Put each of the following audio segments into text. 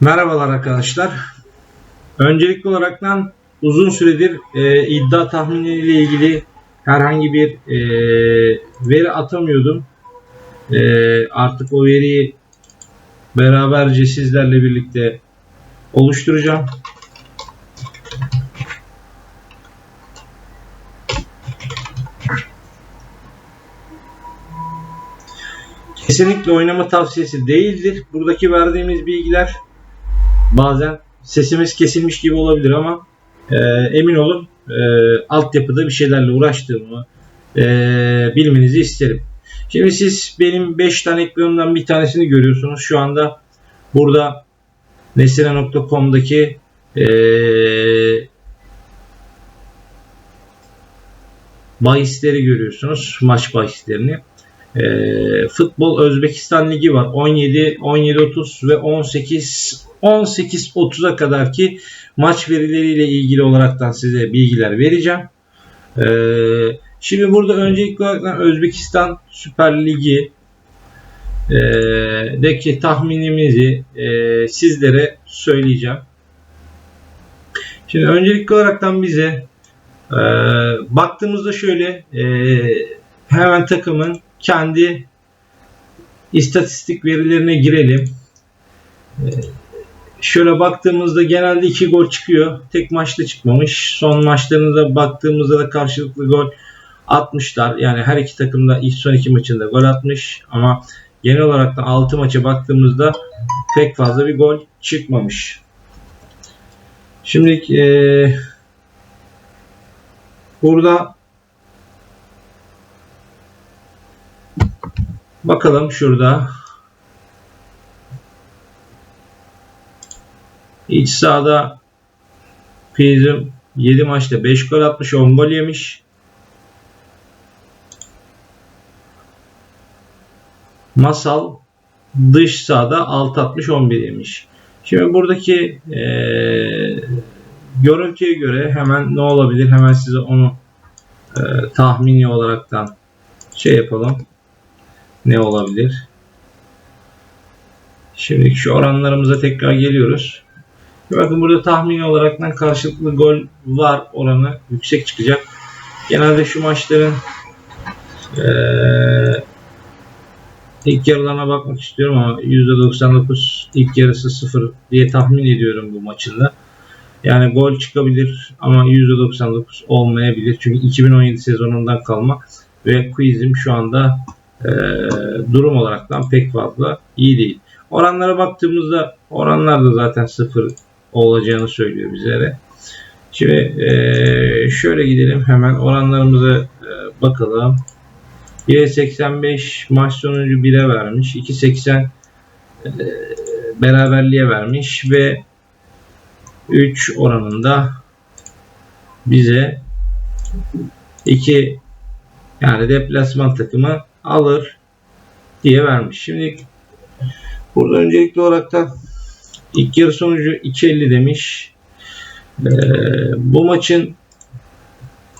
Merhabalar arkadaşlar. Öncelikli olaraktan uzun süredir e, iddia tahminiyle ilgili herhangi bir e, veri atamıyordum. E, artık o veriyi beraberce sizlerle birlikte oluşturacağım. Kesinlikle oynama tavsiyesi değildir. Buradaki verdiğimiz bilgiler bazen sesimiz kesilmiş gibi olabilir ama e, emin olun e, altyapıda bir şeylerle uğraştığımı e, bilmenizi isterim. Şimdi siz benim 5 tane ekranımdan bir tanesini görüyorsunuz. Şu anda burada nesine.com'daki e, bahisleri görüyorsunuz. Maç bahislerini. E, Futbol Özbekistan Ligi var. 17, 17-30 ve 18 18.30'a kadar ki maç verileriyle ilgili olaraktan size bilgiler vereceğim. Ee, şimdi burada öncelikli olarak Özbekistan Süper Ligi e, deki tahminimizi e, sizlere söyleyeceğim. Şimdi öncelikli olaraktan bize e, baktığımızda şöyle e, hemen takımın kendi istatistik verilerine girelim. E, şöyle baktığımızda genelde iki gol çıkıyor. Tek maçta çıkmamış. Son maçlarında baktığımızda da karşılıklı gol atmışlar. Yani her iki takım da ilk son iki maçında gol atmış. Ama genel olarak da 6 maça baktığımızda pek fazla bir gol çıkmamış. Şimdi e, burada bakalım şurada İç sahada Prizm 7 maçta 5 gol atmış 10 gol yemiş. Masal dış sahada 6 atmış 11 yemiş. Şimdi buradaki e, görüntüye göre hemen ne olabilir? Hemen size onu e, tahmini olaraktan şey yapalım. Ne olabilir? Şimdi şu oranlarımıza tekrar geliyoruz. Bakın burada tahmini olarak karşılıklı gol var oranı yüksek çıkacak. Genelde şu maçların ee, ilk yarılarına bakmak istiyorum ama %99 ilk yarısı 0 diye tahmin ediyorum bu maçında. Yani gol çıkabilir ama %99 olmayabilir. Çünkü 2017 sezonundan kalma ve quizim şu anda e, durum olaraktan pek fazla iyi değil. Oranlara baktığımızda oranlar da zaten 0 olacağını söylüyor bizlere. Şimdi e, şöyle gidelim hemen oranlarımıza e, bakalım. 1.85 maç sonucu 1'e vermiş. 2.80 e, beraberliğe vermiş ve 3 oranında bize 2 yani deplasman takımı alır diye vermiş. Şimdi burada öncelikli olarak da İlk yarı sonucu 2.50 demiş. Ee, bu maçın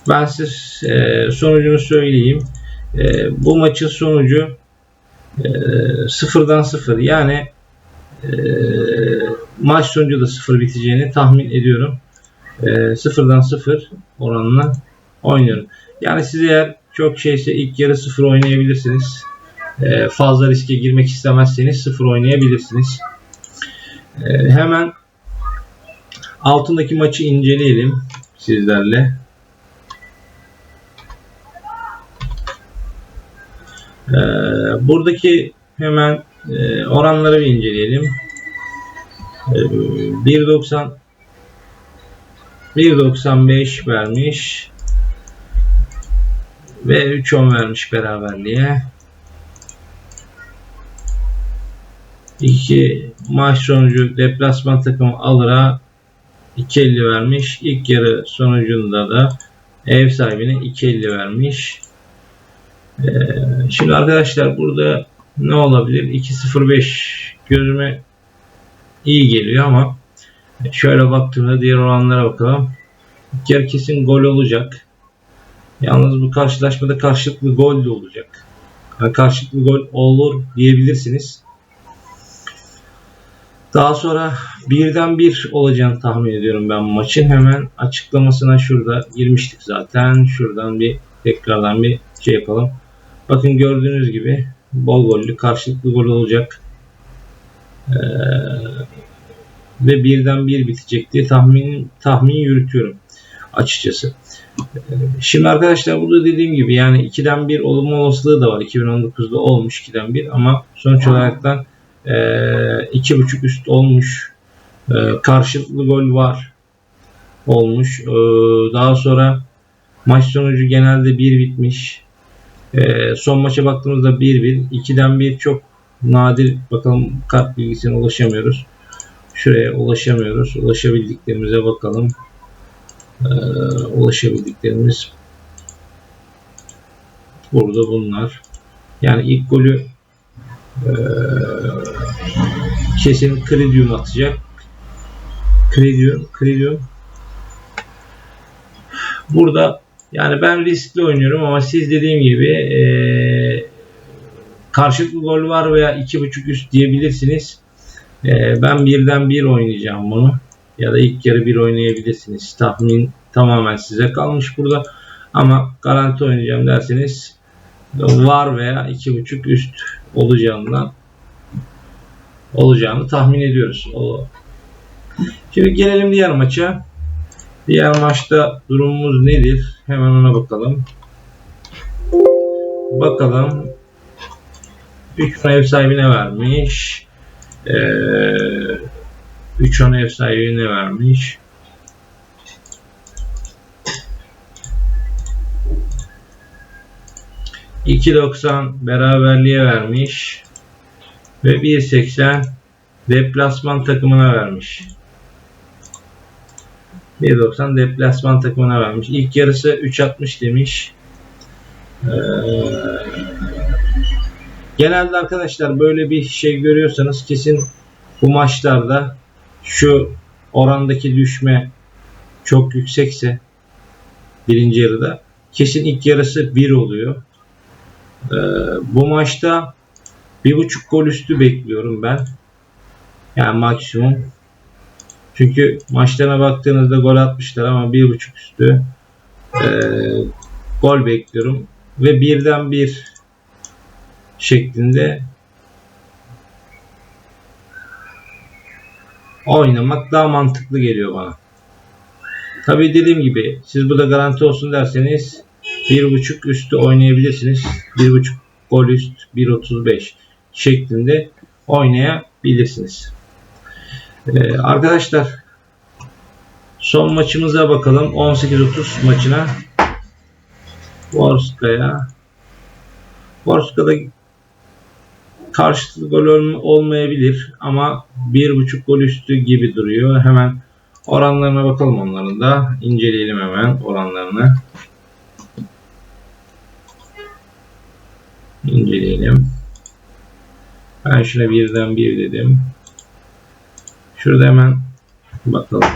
ben size e, sonucunu söyleyeyim. E, bu maçın sonucu e, sıfırdan sıfır. Yani e, maç sonucu da sıfır biteceğini tahmin ediyorum. E, sıfırdan sıfır oranına oynuyorum. Yani siz eğer çok şeyse ilk yarı sıfır oynayabilirsiniz. E, fazla riske girmek istemezseniz sıfır oynayabilirsiniz. Ee, hemen altındaki maçı inceleyelim sizlerle. Ee, buradaki hemen e, oranları bir inceleyelim. Ee, 1.90 1.95 vermiş ve 3.10 vermiş beraberliğe. 2 maç sonucu deplasman takımı alır'a 2.50 vermiş. İlk yarı sonucunda da ev sahibine 2.50 vermiş. Ee, şimdi arkadaşlar burada ne olabilir? 2.05 gözüme iyi geliyor ama şöyle baktığımda diğer oranlara bakalım. İlk yarı kesin gol olacak. Yalnız bu karşılaşmada karşılıklı gol de olacak. Yani karşılıklı gol olur diyebilirsiniz. Daha sonra birden bir olacağını tahmin ediyorum ben maçın. Hemen açıklamasına şurada girmiştik zaten. Şuradan bir tekrardan bir şey yapalım. Bakın gördüğünüz gibi bol gollü karşılıklı gol olacak. Ee, ve birden bir bitecek diye tahmin tahmin yürütüyorum açıkçası. Ee, Şimdi arkadaşlar burada dediğim gibi yani 2'den 1 olma olasılığı da var. 2019'da olmuş 2'den 1 ama sonuç olaraktan e, 2.5 üst olmuş. E, karşılıklı gol var. Olmuş. E, daha sonra maç sonucu genelde 1 bitmiş. E, son maça baktığımızda 1-1. 2'den 1 çok nadir. Bakalım kart bilgisine ulaşamıyoruz. Şuraya ulaşamıyoruz. Ulaşabildiklerimize bakalım. Ee, ulaşabildiklerimiz burada bunlar. Yani ilk golü e, kesin Kredium atacak. Kredium, Kredium. Burada yani ben riskli oynuyorum ama siz dediğim gibi e, karşılıklı gol var veya 2.5 üst diyebilirsiniz. E, ben birden bir oynayacağım bunu ya da ilk yarı bir oynayabilirsiniz. Tahmin tamamen size kalmış burada. Ama garanti oynayacağım derseniz var veya 2.5 üst olacağından olacağını tahmin ediyoruz. O. Şimdi gelelim diğer maça. Diğer maçta durumumuz nedir? Hemen ona bakalım. Bakalım. 3 ev sahibine vermiş. Ee, 3 ev sahibine vermiş. ...2.90 beraberliğe vermiş... ...ve 1.80 deplasman takımına vermiş. 1.90 deplasman takımına vermiş. İlk yarısı 3.60 demiş. Ee, genelde arkadaşlar böyle bir şey görüyorsanız kesin bu maçlarda şu orandaki düşme çok yüksekse birinci yarıda kesin ilk yarısı 1 oluyor. Ee, bu maçta bir buçuk gol üstü bekliyorum ben. Yani maksimum. Çünkü maçlarına baktığınızda gol atmışlar ama bir buçuk üstü e, gol bekliyorum. Ve birden bir şeklinde oynamak daha mantıklı geliyor bana. Tabii dediğim gibi siz burada garanti olsun derseniz 1.5 üstü oynayabilirsiniz. 1.5 gol üst 1.35 şeklinde oynayabilirsiniz. Ee, arkadaşlar son maçımıza bakalım. 18.30 maçına Borska'ya Borska'da karşılıklı gol olmayabilir ama 1.5 gol üstü gibi duruyor. Hemen oranlarına bakalım onların da. inceleyelim hemen oranlarını. İnceleyelim. Ben şuna birden bir dedim. Şurada hemen bakalım.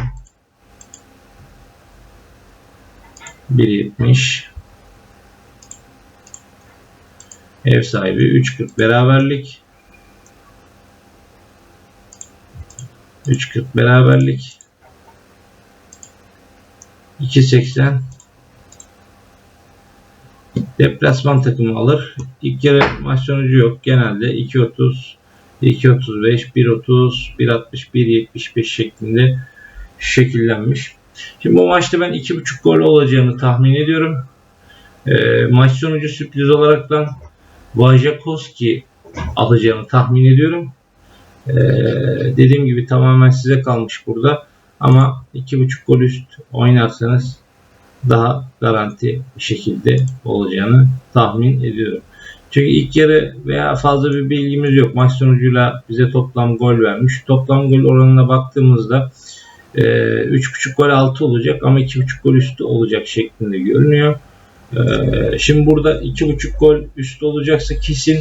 1.70 Ev sahibi 3.40 beraberlik 3.40 beraberlik 2.80 deplasman takımı alır. İlk yarı maç sonucu yok. Genelde 2.30 2.35 1.30 1.60 1.75 şeklinde şekillenmiş. Şimdi bu maçta ben 2.5 gol olacağını tahmin ediyorum. E, maç sonucu sürpriz olaraktan Vajakoski alacağını tahmin ediyorum. Ee, dediğim gibi tamamen size kalmış burada. Ama 2.5 gol üst oynarsanız daha garanti bir şekilde olacağını tahmin ediyorum. Çünkü ilk yarı veya fazla bir bilgimiz yok. Maç sonucuyla bize toplam gol vermiş. Toplam gol oranına baktığımızda e, 3.5 gol altı olacak ama 2.5 gol üstü olacak şeklinde görünüyor. Ee, şimdi burada iki buçuk gol üstü olacaksa kesin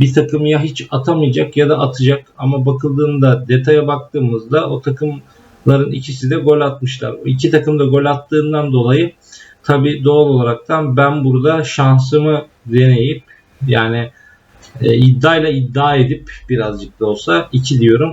bir takım ya hiç atamayacak ya da atacak ama bakıldığında detaya baktığımızda o takımların ikisi de gol atmışlar. O iki takım da gol attığından dolayı tabi doğal olaraktan ben burada şansımı deneyip yani e, iddiayla iddia edip birazcık da olsa 2 diyorum.